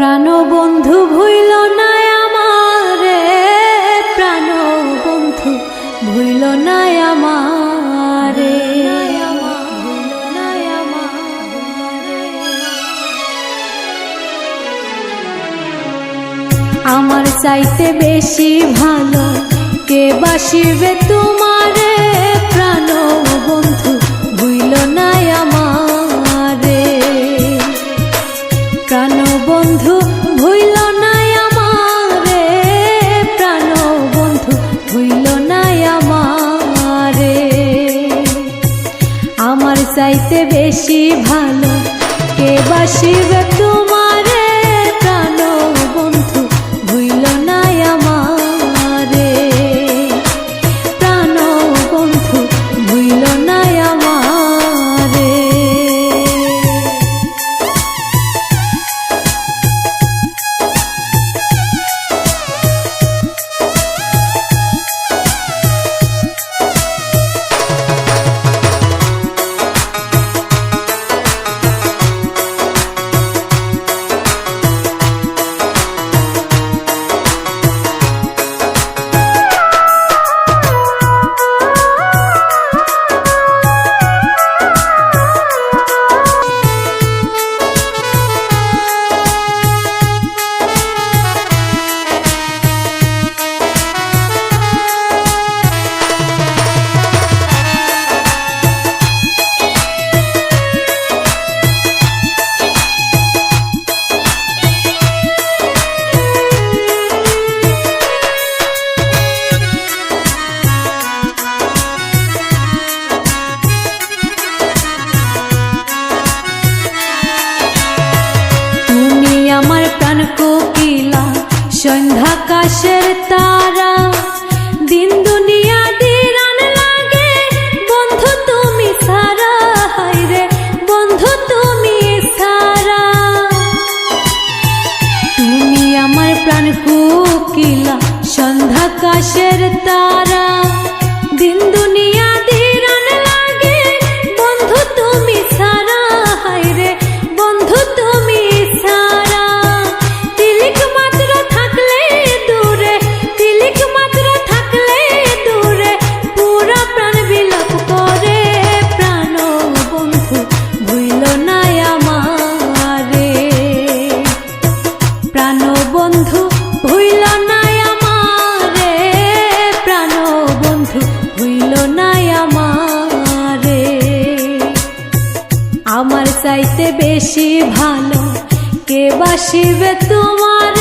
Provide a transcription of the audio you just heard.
প্রাণ বন্ধু ভুইল না আমারে প্রাণ বন্ধু ভুইল না আমারে আমার চাইতে বেশি ভালো কে বাসিবে তোমারে বন্ধু ভুইল না আমারে। প্রাণ বন্ধু ভুইল না আমারে। আমার চাইতে বেশি ভালো কে বাসিবে তোমারে প্রাণ কোকিলা সন্ধ্যা কাশের তারা। দিন দুনিয়া দিরান লাগে, বন্ধু তুমি সারা। হাইরে বন্ধু তুমি সারা। তুমি আমার প্রাণ কোকিলা সন্ধ্যা কাশের তারা। বন্ধু ভুইল না আমারে। আমার চাইতে বেশি ভালো কে বাসিবে তোমার